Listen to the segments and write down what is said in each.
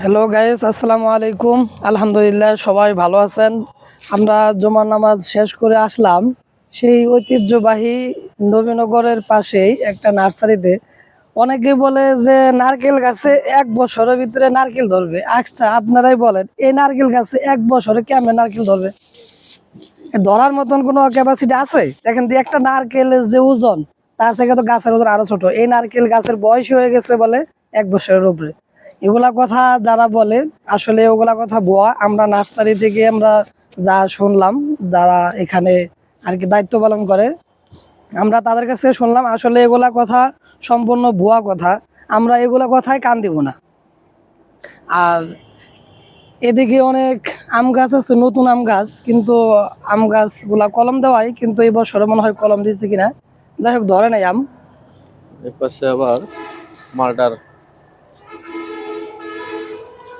Hello guys আসসালামু আলাইকুম আলহামদুলিল্লাহ সবাই ভালো আছেন। আমরা জুমার নামাজ শেষ করে আসলাম। সেই ঐতিহ্যবাহী নবীনগরের পাশেই একটা নার্সারিতে। অনেকে বলে যে নারকেল গাছে এক বছরের ভিতরে নারকেল ধরবে। আচ্ছা আপনারাই বলেন, এই নারকেল গাছে এক বছরে কেমন নারকেল ধরবে? ধরার মতন কোনো ক্যাপাসিটি আছে? দেখেন যে একটা নারকেলের যে ওজন তার থেকে তো গাছের ওজন আরও ছোট। এই নারকেল গাছের বয়স হয়ে গেছে বলে এক বছরের উপরে। এগুলা কথা যারা বলে, আসলে ওগুলা কথা ভুয়া আমরা নার্সারি থেকে আমরা যা শুনলাম, যারা এখানে আর কি দায়িত্ব পালন করে, আমরা তাদের কাছে শুনলাম, আসলে এগুলা কথা সম্পূর্ণ ভুয়া কথা। আমরা এগুলা কথায় কান দিব না। আর এদিকে অনেক আম গাছ আছে, নতুন আম গাছ, কিন্তু আম গাছগুলা কলম দেওয়াই, কিন্তু এই বছরে মনে হয় কলম দিয়েছে কিনা। যাই হোক, ধরে নাই আম। এর পাশে আবার মালটার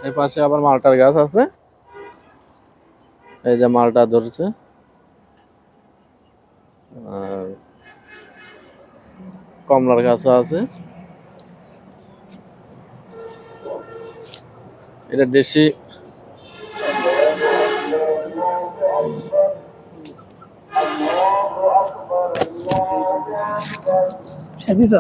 এই পাশে আবার মালটার গাছ আছে। এই যে মালটা ধরছে। আর কমলার গাছও আছে। এটা দেশি সেদিছ